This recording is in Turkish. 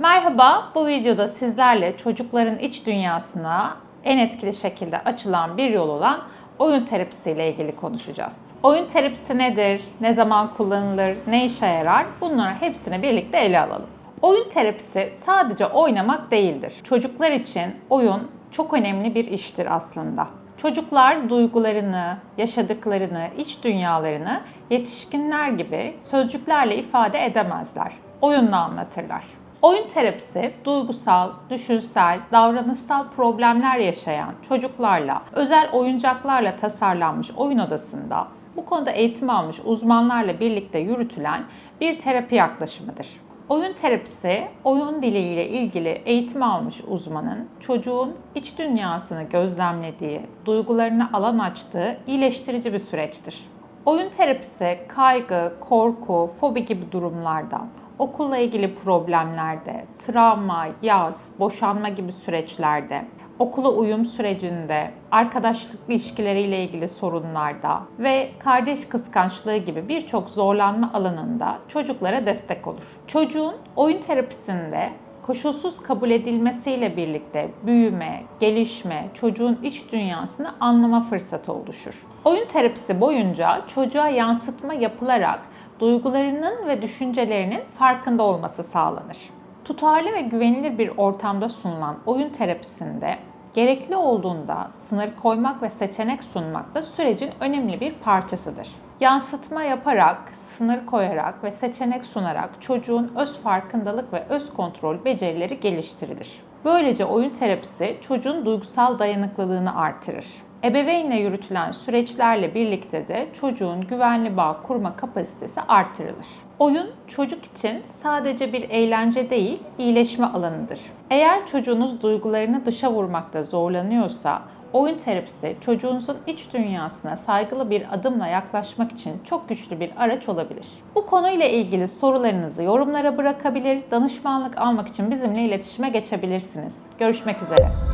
Merhaba, bu videoda sizlerle çocukların iç dünyasına en etkili şekilde açılan bir yol olan oyun terapisi ile ilgili konuşacağız. Oyun terapisi nedir, ne zaman kullanılır, ne işe yarar bunları hepsini birlikte ele alalım. Oyun terapisi sadece oynamak değildir. Çocuklar için oyun çok önemli bir iştir aslında. Çocuklar duygularını, yaşadıklarını, iç dünyalarını yetişkinler gibi sözcüklerle ifade edemezler. Oyunla anlatırlar. Oyun terapisi duygusal, düşünsel, davranışsal problemler yaşayan çocuklarla, özel oyuncaklarla tasarlanmış oyun odasında bu konuda eğitim almış uzmanlarla birlikte yürütülen bir terapi yaklaşımıdır. Oyun terapisi, oyun diliyle ilgili eğitim almış uzmanın çocuğun iç dünyasını gözlemlediği, duygularını alan açtığı iyileştirici bir süreçtir. Oyun terapisi kaygı, korku, fobi gibi durumlarda, okulla ilgili problemlerde, travma, yaz, boşanma gibi süreçlerde, okula uyum sürecinde, arkadaşlık ilişkileriyle ilgili sorunlarda ve kardeş kıskançlığı gibi birçok zorlanma alanında çocuklara destek olur. Çocuğun oyun terapisinde koşulsuz kabul edilmesiyle birlikte büyüme, gelişme, çocuğun iç dünyasını anlama fırsatı oluşur. Oyun terapisi boyunca çocuğa yansıtma yapılarak duygularının ve düşüncelerinin farkında olması sağlanır. Tutarlı ve güvenilir bir ortamda sunulan oyun terapisinde gerekli olduğunda sınır koymak ve seçenek sunmak da sürecin önemli bir parçasıdır. Yansıtma yaparak, sınır koyarak ve seçenek sunarak çocuğun öz farkındalık ve öz kontrol becerileri geliştirilir. Böylece oyun terapisi çocuğun duygusal dayanıklılığını artırır. Ebeveynle yürütülen süreçlerle birlikte de çocuğun güvenli bağ kurma kapasitesi artırılır. Oyun çocuk için sadece bir eğlence değil, iyileşme alanıdır. Eğer çocuğunuz duygularını dışa vurmakta zorlanıyorsa, oyun terapisi çocuğunuzun iç dünyasına saygılı bir adımla yaklaşmak için çok güçlü bir araç olabilir. Bu konuyla ilgili sorularınızı yorumlara bırakabilir, danışmanlık almak için bizimle iletişime geçebilirsiniz. Görüşmek üzere.